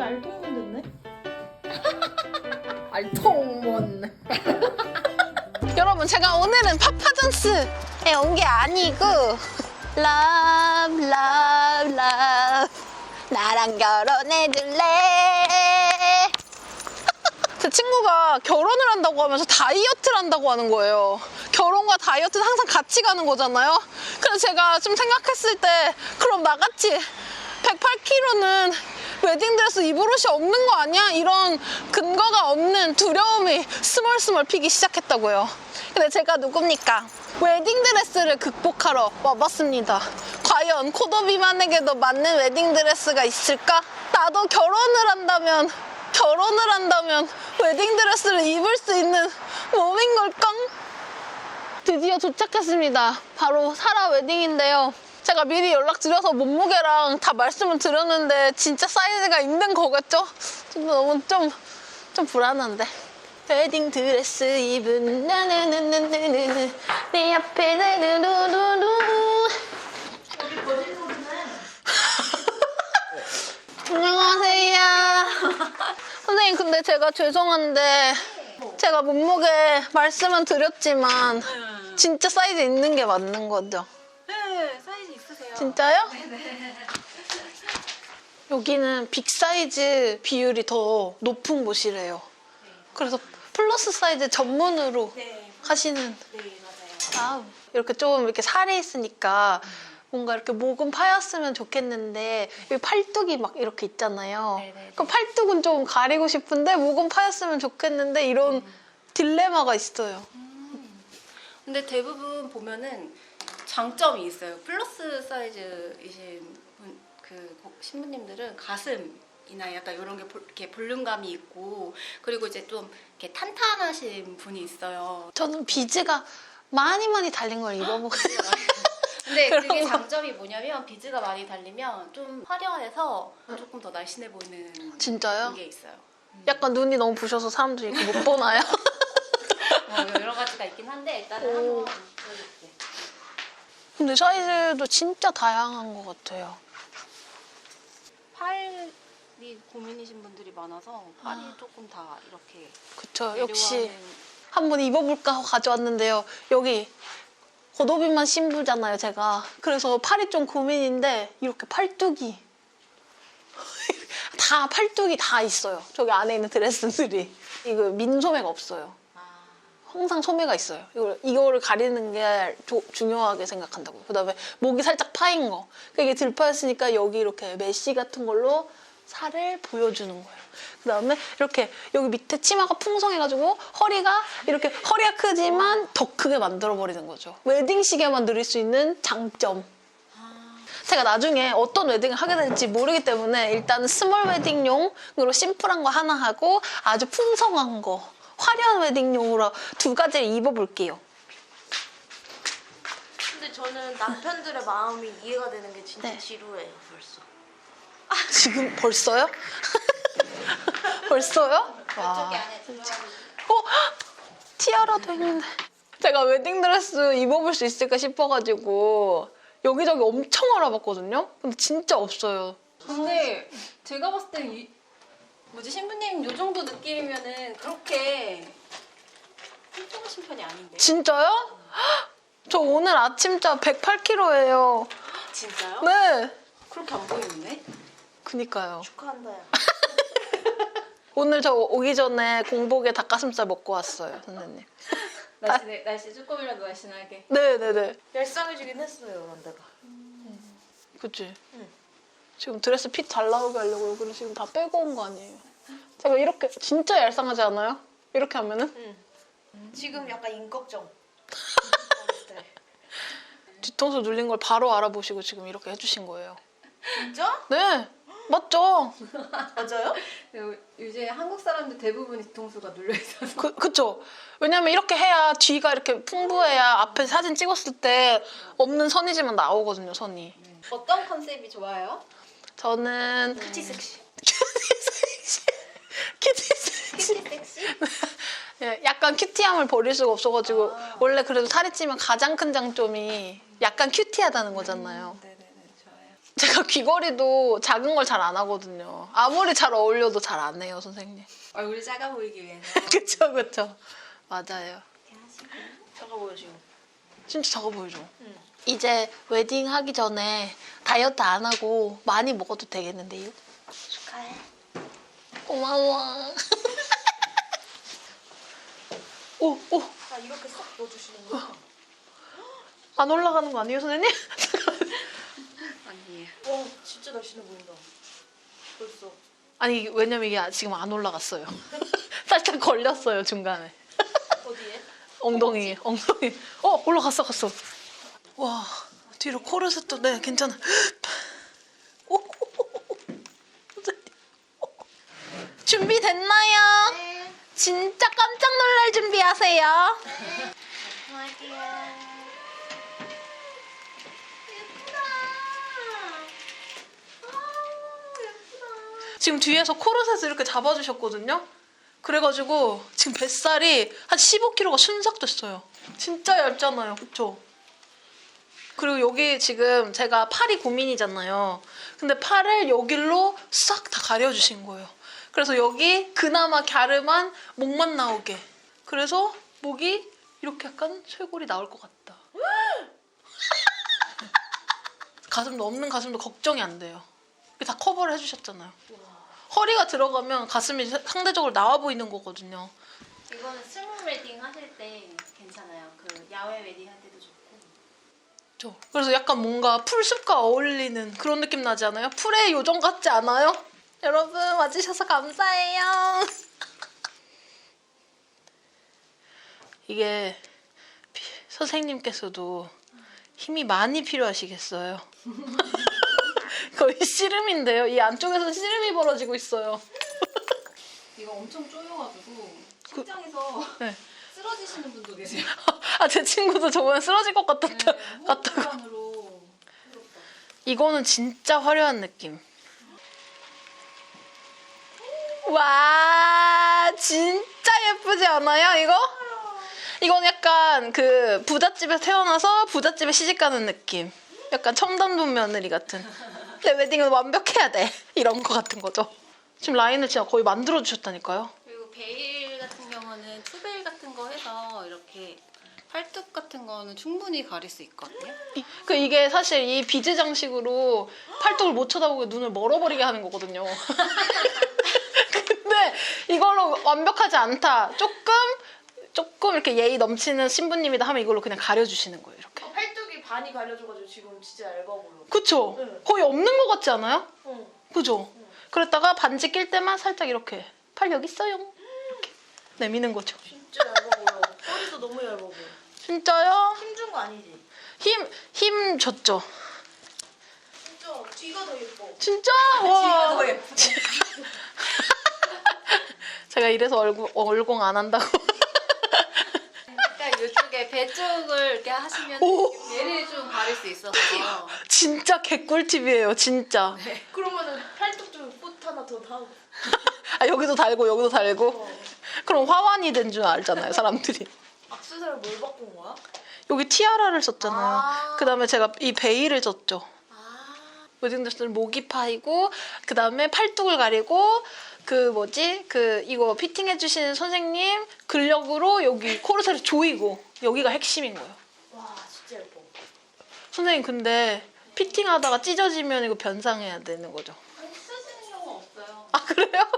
되게 알통문 됐네. 알통문. 여러분 제가 오늘은 파파존스에 온 게 아니고 love love 나랑 결혼해줄래 제 친구가 결혼을 한다고 하면서 다이어트를 한다고 하는 거예요 결혼과 다이어트는 항상 같이 가는 거잖아요 그래서 제가 좀 생각했을 때 그럼 나같이 108kg는 웨딩드레스 입을 옷이 없는 거 아니야? 이런 근거가 없는 두려움이 스멀스멀 피기 시작했다고요. 근데 제가 누굽니까? 웨딩드레스를 극복하러 와봤습니다. 과연 코도비만에게도 맞는 웨딩드레스가 있을까? 나도 결혼을 한다면, 결혼을 한다면 웨딩드레스를 입을 수 있는 몸인 걸까? 드디어 도착했습니다. 바로 사라 웨딩인데요. 제가 미리 연락드려서 몸무게랑 다 말씀을 드렸는데 진짜 사이즈가 있는 거겠죠? 좀 너무 좀, 좀 불안한데. 웨딩 드레스 입은 나나나나나나 내 앞에 나누누누누 안녕하세요. 선생님 근데 제가 죄송한데 제가 몸무게 말씀은 드렸지만 진짜 사이즈 있는 게 맞는 거죠? 진짜요? 여기는 빅 사이즈 비율이 더 높은 곳이래요. 그래서 플러스 사이즈 전문으로 네, 하시는 네, 맞아요. 아, 이렇게 좀 이렇게 살이 있으니까 뭔가 이렇게 목은 파였으면 좋겠는데 여기 팔뚝이 막 이렇게 있잖아요. 그럼 팔뚝은 좀 가리고 싶은데 목은 파였으면 좋겠는데 이런 딜레마가 있어요. 근데 대부분 보면은 장점이 있어요. 플러스 사이즈이신 분, 그 고- 신부님들은 가슴이나 약간 이런 게 볼- 이렇게 볼륨감이 있고 그리고 이제 좀 이렇게 탄탄하신 분이 있어요. 저는 비즈가 많이 많이 달린 걸 입어보고 근데 그게 거. 장점이 뭐냐면 비즈가 많이 달리면 좀 화려해서 조금 더 날씬해 보이는 진짜요? 게 있어요. 약간 눈이 너무 부셔서 사람들이 못 보나요? 어, 여러 가지가 있긴 한데 일단은 오. 한번 보여줄게요. 근데 사이즈도 진짜 다양한 것 같아요. 팔이 고민이신 분들이 많아서 팔이 조금 다 이렇게 그쵸. 역시 한번 입어볼까 하고 가져왔는데요. 여기 고도비만 신부잖아요, 제가. 그래서 팔이 좀 고민인데 이렇게 팔뚝이 다 팔뚝이 다 있어요. 저기 안에 있는 드레스들이 이거 민소매가 없어요. 아, 항상 소매가 있어요. 이걸, 이거를 가리는 게 조- 중요하게 생각한다고요. 그 다음에 목이 살짝 파인 거. 그러니까 이게 들파였으니까 여기 이렇게 메쉬 같은 걸로 살을 보여주는 거예요. 그 다음에 이렇게 여기 밑에 치마가 풍성해가지고 허리가 이렇게 허리가 크지만 더 크게 만들어버리는 거죠. 웨딩식에만 누릴 수 있는 장점. 제가 나중에 어떤 웨딩을 하게 될지 모르기 때문에 일단 스몰 웨딩용으로 심플한 거 하나 하고 아주 풍성한 거 화려한 웨딩용으로 두 가지를 입어볼게요. 근데 저는 남편들의 마음이 이해가 되는 게 진짜 네. 지루해요 벌써. 지금 벌써요? 벌써요? 와. 들어가는 어? 티아라도 있는데. 제가 웨딩드레스 입어볼 수 있을까 싶어가지고 여기저기 엄청 알아봤거든요? 근데 진짜 없어요. 근데 제가 봤을 때 이, 뭐지 신부님 요 정도 느낌이면은 그렇게 뚱뚱하신 편이 아닌데 진짜요? 헉! 저 오늘 아침자 108kg예요. 진짜요? 네. 그렇게 안 보이는데? 그니까요. 축하한다. 요 오늘 저 오기 전에 공복에 닭가슴살 먹고 왔어요, 선생님. 날씨 날씨 조금이라도 날씬하게 네네네. 열상해지긴 했어요 런데가. 그치? 응. 지금 드레스 핏 잘 나오게 하려고 여기를 지금 다 빼고 온 거 아니에요? 제가 이렇게 진짜 얄쌍하지 않아요? 이렇게 하면은? 응. 지금 약간 인걱정. 뒤통수 눌린 걸 바로 알아보시고 지금 이렇게 해주신 거예요. 진짜? 네! 맞죠? 맞아요? 요새 한국 사람들 대부분 뒤통수가 눌려 있어서 그, 그쵸? 왜냐면 이렇게 해야 뒤가 이렇게 풍부해야 앞에 사진 찍었을 때 없는 선이지만 나오거든요, 선이. 어떤 컨셉이 좋아요? 저는 큐티 섹시. 큐티 섹시. 큐티 섹시? 예, 약간 큐티함을 버릴 수가 없어가지고 아. 원래 그래도 살이 찌면 가장 큰 장점이 약간 큐티하다는 거잖아요. 네네네 좋아요 제가 귀걸이도 작은 걸 잘 안 하거든요. 아무리 잘 어울려도 잘 안 해요, 선생님. 얼굴이 작아 보이기 위해서. 그쵸, 그쵸. 맞아요. 저거 보여 지금. 진짜 작아 보이죠? 응. 이제 웨딩 하기 전에 다이어트 안 하고 많이 먹어도 되겠는데요? 축하해. 고마워. 오, 오, 아 이렇게 쏙 넣어주시는 거야? 안 올라가는 거 아니에요, 선생님? 아니에요. 와 진짜 날씬해 보인다. 벌써. 아니, 왜냐면 이게 지금 안 올라갔어요. 살짝 걸렸어요, 중간에. 어디에? 엉덩이, 엉덩이. 어, 올라갔어, 갔어. 와, 뒤로 코르셋도, 네, 괜찮아. 오, 오, 오. 준비됐나요? 네. 진짜 깜짝 놀랄 준비하세요. 할게요. 지금 뒤에서 코르셋을 이렇게 잡아주셨거든요. 그래가지고 지금 뱃살이 한 15kg가 순삭됐어요. 진짜 얇잖아요, 그쵸? 그리고 여기 지금 제가 팔이 고민이잖아요. 근데 팔을 여길로 싹 다 가려주신 거예요. 그래서 여기 그나마 갸름한 목만 나오게. 그래서 목이 이렇게 약간 쇄골이 나올 것 같다. 가슴도 없는 가슴도 걱정이 안 돼요. 다 커버를 해주셨잖아요. 허리가 들어가면 가슴이 상대적으로 나와 보이는 거거든요. 이거는 스몰 웨딩 하실 때 괜찮아요. 그 야외 웨딩 할 때도 좋고. 그렇죠. 그래서 약간 뭔가 풀숲과 어울리는 그런 느낌 나지 않아요? 풀의 요정 같지 않아요? 여러분 와주셔서 감사해요. 이게 피- 선생님께서도 힘이 많이 필요하시겠어요. 거의 씨름인데요. 이 안쪽에서 씨름이 벌어지고 있어요. 이거 엄청 쪼여가지고 식장에서 네. 쓰러지시는 분도 계세요. 아 제 친구도 저번에 쓰러질 것 같았다. 같다고. 호흡곤란으로 이거는 진짜 화려한 느낌. 와, 진짜 예쁘지 않아요, 이거? 이건 약간 그 부잣집에서 태어나서 부잣집에 시집 가는 느낌. 약간 첨단돈 며느리 같은. 내 웨딩은 완벽해야 돼. 이런 거 같은 거죠. 지금 라인을 진짜 거의 만들어 주셨다니까요. 그리고 베일 같은 경우는 투베일 같은 거 해서 이렇게 팔뚝 같은 거는 충분히 가릴 수 있거든요. 이, 그 이게 사실 이 비즈 장식으로 팔뚝을 못 쳐다보게 눈을 멀어버리게 하는 거거든요. 근데 이걸로 완벽하지 않다. 조금 조금 이렇게 예의 넘치는 신부님이다 하면 이걸로 그냥 가려주시는 거예요. 이렇게. 반이 가려져가지고 지금 진짜 얇아 보여. 그쵸? 네. 거의 없는 것 같지 않아요? 응. 그죠? 그랬다가 반지 낄 때만 살짝 이렇게 팔 여기 있어요. 이렇게 내미는 거죠. 진짜 얇아 보여. 허리도 너무 얇아 보여. 진짜요? 힘준 거 아니지? 힘, 힘 줬죠? 진짜 뒤가 더 예뻐. 진짜? 뒤가 와. 더 예쁘다. 제가 이래서 얼굴, 얼공 안 한다고. 그러니까 이쪽에 배 쪽을 이렇게 하시면 오. 배를 좀 가릴 수 있어서 진짜 개꿀팁이에요, 진짜. 그러면은 팔뚝 좀 꽃 하나 더 달고. 아, 여기도 달고, 여기도 달고. 그럼 화환이 된 줄 알잖아요, 사람들이. 악세사를 뭘 바꾼 거야? 여기 티아라를 썼잖아요. 아. 그 다음에 제가 이 베일을 썼죠. 아, 웨딩드레스는 목이 파이고, 그 다음에 팔뚝을 가리고, 그 뭐지? 그 이거 피팅해 주시는 선생님 근력으로 여기 코르셋을 조이고, 여기가 핵심인 거예요. 와 진짜 예뻐. 선생님, 근데 피팅하다가 찢어지면 이거 변상해야 되는 거죠. 아니 쓰시는 경우 없어요. 아, 그래요?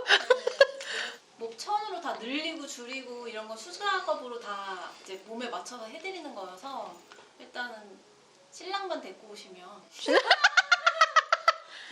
목천으로 다 늘리고 줄이고 이런 거 수작업으로 다 이제 몸에 맞춰서 해드리는 거여서 일단은 신랑만 데리고 오시면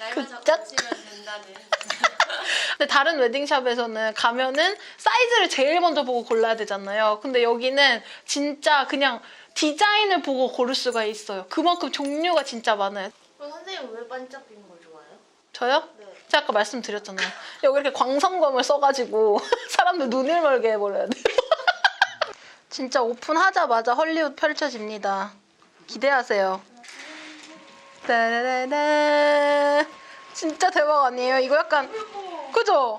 잡고 오시면 된다는 근데 다른 웨딩샵에서는 가면은 사이즈를 제일 먼저 보고 골라야 되잖아요. 근데 여기는 진짜 그냥 디자인을 보고 고를 수가 있어요. 그만큼 종류가 진짜 많아요. 그럼 선생님 왜 반짝이는 걸 좋아해요? 저요? 네. 제가 아까 말씀드렸잖아요. 여기 이렇게 광선검을 써가지고 사람들 눈을 멀게 해버려야 돼요. 진짜 오픈하자마자 헐리우드 펼쳐집니다. 기대하세요. 따라라라. 진짜 대박 아니에요? 이거 약간 그죠?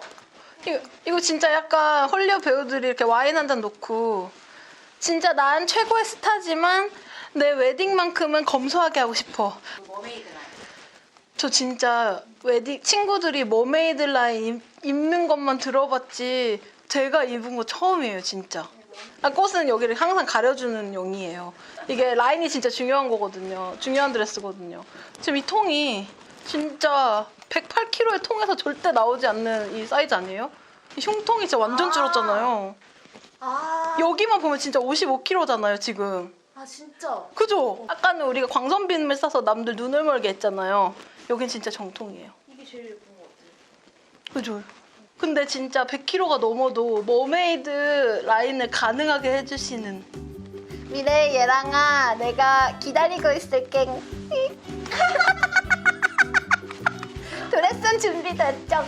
이거, 이거 진짜 약간 헐리우드 배우들이 이렇게 와인 한 잔 놓고 진짜 난 최고의 스타지만 내 웨딩만큼은 검소하게 하고 싶어. 저 진짜 웨딩 친구들이 머메이드 라인 입- 입는 것만 들어봤지 제가 입은 거 처음이에요 진짜. 아, 꽃은 여기를 항상 가려주는 용이에요. 이게 라인이 진짜 중요한 거거든요. 중요한 드레스거든요. 지금 이 통이 진짜 108kg의 통에서 절대 나오지 않는 이 사이즈 아니에요? 이 흉통이 진짜 완전 아. 줄었잖아요. 아, 여기만 보면 진짜 55kg잖아요 지금. 아 진짜. 그죠? 아까는 우리가 광선비음을 싸서 남들 눈을 멀게 했잖아요. 여긴 진짜 정통이에요. 이게 제일 예쁜 것 같아. 그죠? 근데 진짜 100kg가 넘어도 머메이드 라인을 가능하게 해주시는 미래 얘랑아, 내가 기다리고 있을게. 드레스는 준비됐죠?